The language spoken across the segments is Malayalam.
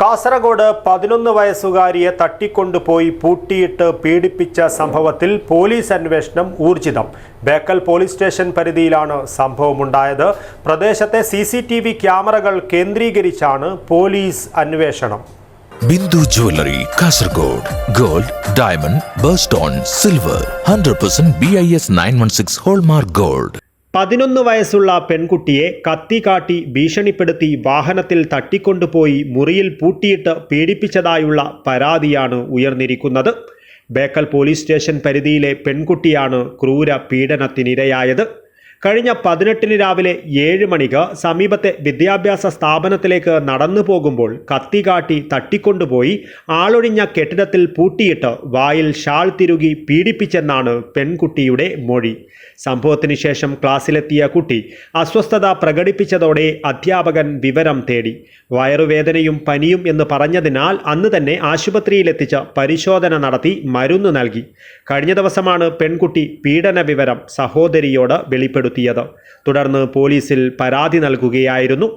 കാസർഗോഡ് പതിനൊന്ന് വയസ്സുകാരിയെ തട്ടിക്കൊണ്ടുപോയി പൂട്ടിയിട്ട് പീഡിപ്പിച്ച സംഭവത്തിൽ പോലീസ് അന്വേഷണം ഊർജിതം. ബേക്കൽ പോലീസ് സ്റ്റേഷൻ പരിധിയിലാണ് സംഭവമുണ്ടായത്. പ്രദേശത്തെ സി സി ടി വി ക്യാമറകൾ കേന്ദ്രീകരിച്ചാണ് പോലീസ് അന്വേഷണം. Bindu jewellery Kasaragod. Gold diamond birthstone silver. Hundred percent B I S nine one six hallmark gold. പതിനൊന്ന് വയസ്സുള്ള പെൺകുട്ടിയെ കത്തി കാട്ടി ഭീഷണിപ്പെടുത്തി വാഹനത്തിൽ തട്ടിക്കൊണ്ടുപോയി മുറിയിൽ പൂട്ടിയിട്ട് പീഡിപ്പിച്ചതായുള്ള പരാതിയാണ് ഉയർന്നിരിക്കുന്നത്. ബേക്കൽ പോലീസ് സ്റ്റേഷൻ പരിധിയിലെ പെൺകുട്ടിയാണ് ക്രൂര പീഡനത്തിനിരയായത്. കഴിഞ്ഞ പതിനെട്ടിന് രാവിലെ ഏഴ് മണിക്ക് സമീപത്തെ വിദ്യാഭ്യാസ സ്ഥാപനത്തിലേക്ക് നടന്നു പോകുമ്പോൾ കത്തി കാട്ടി തട്ടിക്കൊണ്ടുപോയി ആളൊഴിഞ്ഞ കെട്ടിടത്തിൽ പൂട്ടിയിട്ട് വായിൽ ഷാൾ തിരുകി പീഡിപ്പിച്ചെന്നാണ് പെൺകുട്ടിയുടെ മൊഴി. സംഭവത്തിന് ശേഷം ക്ലാസ്സിലെത്തിയ കുട്ടി അസ്വസ്ഥത പ്രകടിപ്പിച്ചതോടെ അധ്യാപകൻ വിവരം തേടി. വയറുവേദനയും പനിയും എന്ന് പറഞ്ഞതിനാൽ അന്ന് തന്നെ ആശുപത്രിയിലെത്തിച്ച് പരിശോധന നടത്തി മരുന്ന് നൽകി. കഴിഞ്ഞ ദിവസമാണ് പെൺകുട്ടി പീഡന വിവരം സഹോദരിയോട് വെളിപ്പെടുത്തിയത് തുടർന്ന് പോലീസിൽ പരാതി നൽകുകയായിരുന്നു.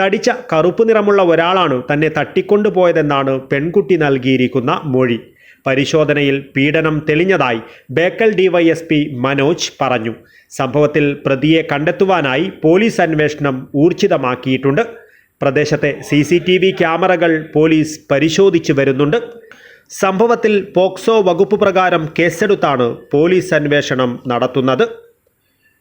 തടിച്ച കറുപ്പ് നിറമുള്ള ഒരാളാണ് തന്നെ തട്ടിക്കൊണ്ടുപോയതെന്നാണ് പെൺകുട്ടി നൽകിയിരിക്കുന്ന മൊഴി. പരിശോധനയിൽ പീഡനം തെളിഞ്ഞതായി ബേക്കൽ ഡിവൈഎസ്പി മനോജ് പറഞ്ഞു. സംഭവത്തിൽ പ്രതിയെ കണ്ടെത്തുവാനായി പോലീസ് അന്വേഷണം ഊർജിതമാക്കിയിട്ടുണ്ട്. പ്രദേശത്തെ സി സി ടി വി ക്യാമറകൾ പോലീസ് പരിശോധിച്ചു വരുന്നുണ്ട്. സംഭവത്തിൽ പോക്സോ വകുപ്പ് പ്രകാരം കേസെടുത്താണ് പോലീസ് അന്വേഷണം നടത്തുന്നത്.